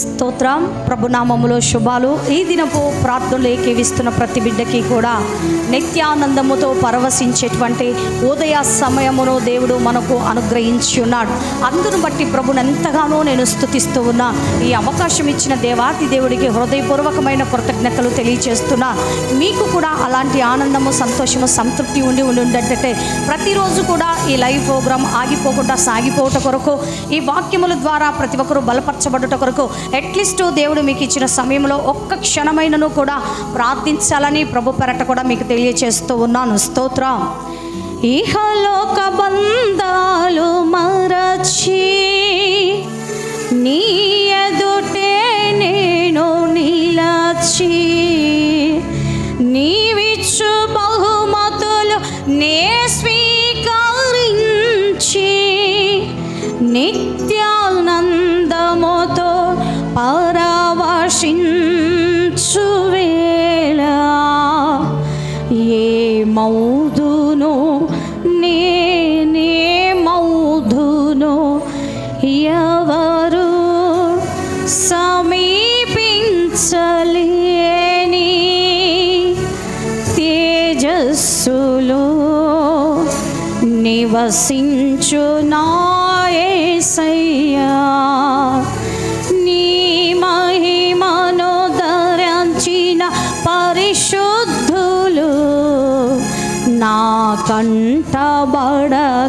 స్తోత్రం. ప్రభునామములో శుభాలు. ఈ దినపు ప్రార్థనలు ఏకీవిస్తున్న ప్రతి బిడ్డకి కూడా నిత్యానందముతో పరవశించేటువంటి ఉదయ సమయమును దేవుడు మనకు అనుగ్రహించి ఉన్నాడు అందును బట్టి ప్రభుని ఎంతగానో నేను స్థుతిస్తూ ఉన్నా. ఈ అవకాశం ఇచ్చిన దేవాతి దేవుడికి హృదయపూర్వకమైన కృతజ్ఞతలు తెలియచేస్తున్నా మీకు కూడా అలాంటి ఆనందము సంతోషము సంతృప్తి ఉండి ఉండి ఉండేటట్టే ప్రతిరోజు కూడా ఈ లైవ్ ప్రోగ్రాం ఆగిపోకుండా సాగిపోవట కొరకు ఈ వాక్యముల ద్వారా ప్రతి ఒక్కరూ బలపరచబడుట కొరకు అట్లీస్ట్ దేవుడు మీకు ఇచ్చిన సమయంలో ఒక్క క్షణమైనను కూడా ప్రార్థించాలని ప్రభు పెరట కూడా మీకు తెలియచేస్తూ ఉన్నాను. స్తోత్రం. ఇహలోక బంధాలు మరచి నీ ఎదుటే నేను నిలచి నీవిచ్చు బహుమతులు నే స్వీకరించి నిత్య పరావాషించు వేళ ఏ మౌదును నేనే మౌదును ఎవరు సమీపించలేని తేజస్సులో నివసించు కంటబడగానే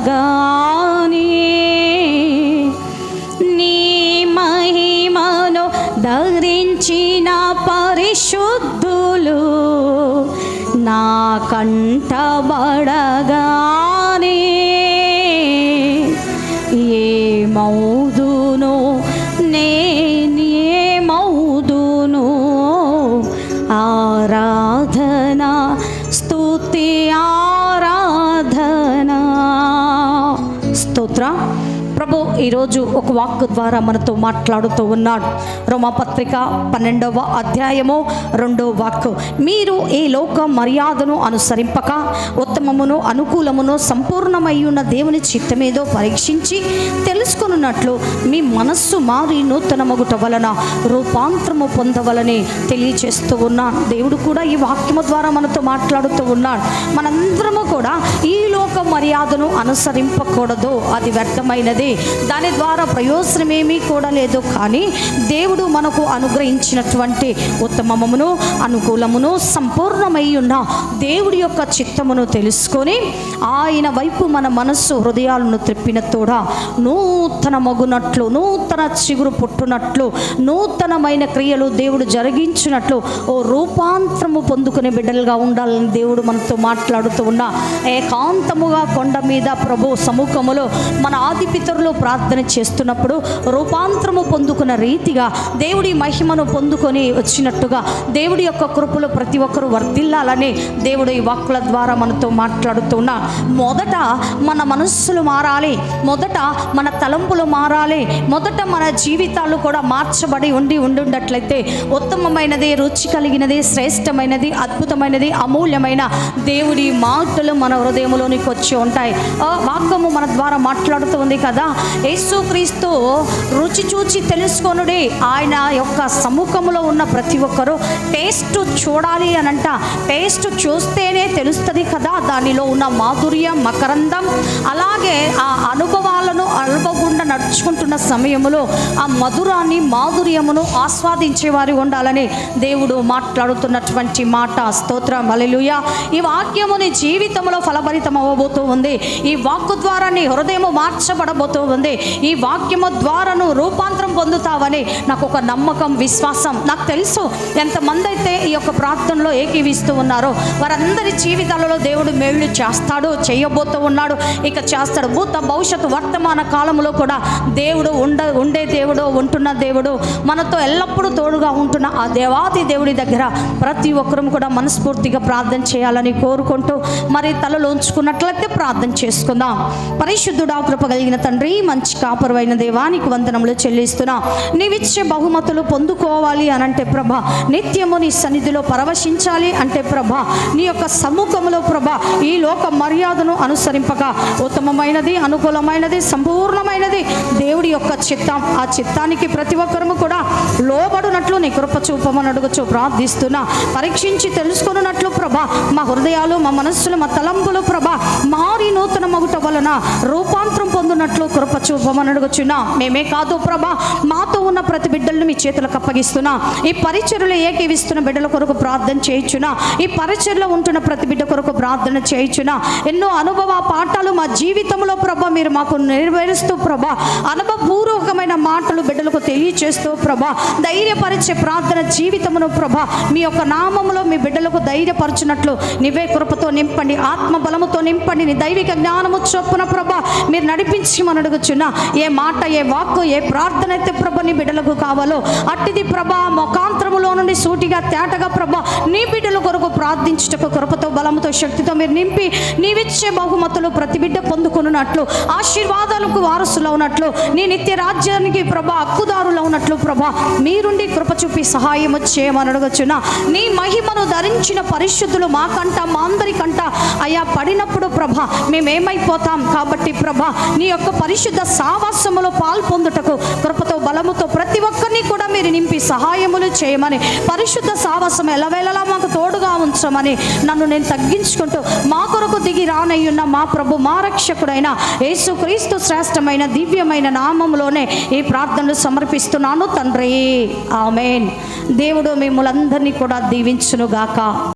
నీ మహిమను ధరించిన పరిశుద్ధులు నా కంటబడగానే ఏ మౌదును నేనే మౌదును ఆరా స్తోత్ర ప్రభు ఈరోజు ఒక వాక్ ద్వారా మనతో మాట్లాడుతూ ఉన్నాడు. రోమపత్రిక పన్నెండవ అధ్యాయము రెండో వాక్ మీరు ఈ లోక మర్యాదను అనుసరింపక ఉత్తమమును అనుకూలమును సంపూర్ణమై ఉన్న దేవుని చిత్తమేదో పరీక్షించి తెలుసుకున్నట్లు మీ మనస్సు మారి నూతన మగుట వలన రూపాంతరము పొందవలని తెలియచేస్తూ ఉన్నాను దేవుడు కూడా ఈ వాక్యము ద్వారా మనతో మాట్లాడుతూ ఉన్నాడు. మనందరము కూడా ఈ లోక మర్యాదను అనుసరింపకూడదు. అది వ్యర్థమైనది. దాని ద్వారా ప్రయోజనమేమీ కూడా లేదు. కానీ దేవుడు మనకు అనుగ్రహించినటువంటి ఉత్తమమును అనుకూలమును సంపూర్ణమై ఉన్న దేవుడి యొక్క చిత్తమును తెలుసుకొని ఆయన వైపు మన మనస్సు హృదయాలను త్రిప్పిన తోడ నూతన మగునట్లు నూతన చిగురు పుట్టునట్లు నూతనమైన క్రియలు దేవుడు జరిగించినట్లు ఓ రూపాంతరము పొందుకునే బిడ్డలుగా ఉండాలని దేవుడు మనతో మాట్లాడుతూ ఉన్నా ఏకాంతముగా కొండ మీద ప్రభు సముఖములో మన ఆదిపితరు పితరులు ప్రార్థన చేస్తున్నప్పుడు రూపాంతరము పొందుకున్న రీతిగా దేవుడి మహిమను పొందుకొని వచ్చినట్టుగా దేవుడి యొక్క కృపలు ప్రతి ఒక్కరూ వర్ధిల్లాలని దేవుడు ఈ వాక్కుల ద్వారా మనతో మాట్లాడుతున్నా మొదట మన మనస్సులు మారాలి. మొదట మన తలంపులు మారాలి. మొదట మన జీవితాలు కూడా మార్చబడి ఉండి ఉండుండట్లయితే ఉత్తమమైనది రుచి కలిగినది శ్రేష్టమైనది అద్భుతమైనది అమూల్యమైన దేవుడి మాటలు మన హృదయంలోనికి వచ్చి ఉంటాయి. ఆ వాక్యము మన ద్వారా మాట్లాడుతుంది కదా. యేసుక్రీస్తు రుచి చూచి తెలుసుకొనుడే. ఆయన యొక్క సముఖంలో ఉన్న ప్రతి ఒక్కరూ టేస్ట్ చూడాలి అని అంట టేస్ట్ చూస్తేనే తెలుస్తుంది కదా దానిలో ఉన్న మాధుర్యం మకరందం. అలాగే ఆ అనుభవాలు నడుచుకుంటున్న సమయంలో ఆ మధురాన్ని మాధుర్యమును ఆస్వాదించే వారి ఉండాలని దేవుడు మాట్లాడుతున్నటువంటి మాట. స్తోత్రం. మలెలుయ ఈ వాక్యము నీ జీవితంలో ఫలభరితం అవ్వబోతూ ఉంది. ఈ వాక్కు ద్వారా నీ హృదయము మార్చబడబోతూ ఉంది ఈ వాక్యము ద్వారా నువ్వు రూపాంతరం పొందుతావని నాకు ఒక నమ్మకం విశ్వాసం. నాకు తెలుసు ఎంతమంది అయితే ఈ యొక్క ప్రార్థనలో ఏకీవిస్తూ ఉన్నారో వారందరి జీవితాలలో దేవుడు మేళ్ళు చేస్తాడు చేయబోతూ ఉన్నాడు. ఇక చేస్తాడు. భూత భవిష్యత్తు వర్తమాన కాలంలో కూడా దేవుడు ఉండ ఉండే దేవుడు ఉంటున్న దేవుడు మనతో ఎల్లప్పుడూ తోడుగా ఉంటున్న ఆ దేవాది దేవుడి దగ్గర ప్రతి ఒక్కరూ కూడా మనస్ఫూర్తిగా ప్రార్థన చేయాలని కోరుకుంటూ మరి తలలో ఉంచుకున్నట్లయితే ప్రార్థన చేసుకుందాం. పరిశుద్ధుడా కృప కలిగిన తండ్రి మంచి కాపరువైన దేవానికి వందనములు చెల్లిస్తున్నా. నీవిచ్చే బహుమతులు పొందుకోవాలి అనంటే ప్రభ నిత్యము నీ సన్నిధిలో పరవశించాలి అంటే ప్రభ నీ యొక్క సముఖములో ప్రభ ఈ లోక మర్యాదను అనుసరింపక ఉత్తమమైనది అనుకూలమైనది సంపూర్ణమైనది దేవుడి యొక్క చిత్తం ఆ చిత్తానికి ప్రతి ఒక్కరము కూడా లోబడునట్లు నీ కృప చూపమని అడుగుచు ప్రార్థిస్తున్నా. పరీక్షించి తెలుసుకున్నట్లు ప్రభ మా హృదయాలు మా మనస్సులు మా తలంపులు ప్రభా మా నూతన మగుట వలన రూపాంతరం పొందినట్లు కృప చూపమని అడుగుచున్నా. మేమే కాదు ప్రభ మాతో ఉన్న ప్రతి బిడ్డలను మీ చేతులకు అప్పగిస్తున్నా. ఈ పరిచర్లు ఏకీవిస్తున్న బిడ్డల కొరకు ప్రార్థన చేయించున్నా. ఈ పరిచర్లో ఉంటున్న ప్రతి బిడ్డ కొరకు ప్రార్థన చేయించున్నా. ఎన్నో అనుభవ పాఠాలు మా జీవితంలో ప్రభ మీరు మాకు నెరవేరుస్తూ ప్రభ అనుభవపూర్వకమైన మాటలు బిడ్డలకు తెలియచేస్తూ ప్రభ ధైర్యపరిచే ప్రార్థన జీవితమును ప్రభ మీ యొక్క నామములో మీ బిడ్డలకు ధైర్యపరచునట్లు. నీవే కృపతో నింపండి ఆత్మ బలముతో నింపండి నీ దైవిక వివేక జ్ఞానము చొప్పున ప్రభ మీరు నడిపించి మన అడుగుచున్నా. ఏ మాట ఏ వాక్కు ఏ ప్రార్థన అయితే ప్రభ నీ బిడ్డలకు కావాలో అట్టిది ప్రభ మొకాంతరములో నుండి సూటిగా తేటగా ప్రభ నీ బిడ్డల కొరకు ప్రార్థించుటకు కృపతో బలముతో శక్తితో మీరు నింపి నీవిచ్చే బహుమతులు ప్రతి బిడ్డ పొందుకున్నట్లు ఆశీర్వాదాలకు వారసులు ఉన్నట్లు నీ నిత్య రాజ్యానికి ప్రభ హక్కుదారులు ఉన్నట్లు ప్రభ మీరుండి కృప చూపి సహాయం చేయమని అడగచ్చున నీ మహిమను ధరించిన పరిశుద్ధులు మాకంట మా అందరికంట అయా పడినప్పుడు ప్రభ మీ మేమేమైపోతాం కాబట్టి ప్రభ నీ యొక్క పరిశుద్ధ సావాసములో పాల్పొందుటకు కృపతో బలముతో ప్రతి ఒక్కరిని కూడా మీరు నింపి సహాయములు చేయమని పరిశుద్ధ సావాసం ఎలవేళలా మాకు తోడుగా ఉంచమని నన్ను నేను తగ్గించుకుంటూ మా కొరకు దిగి రానయ్యున్న మా ప్రభు మా రక్షకుడైన యేసుక్రీస్తు శ్రేష్టమైన దివ్యమైన నామములోనే ఈ ప్రార్థనలు సమర్పిస్తున్నాను తండ్రి. ఆమెన్. దేవుడు మిమ్మల్ందరినీ కూడా దీవించునుగాక.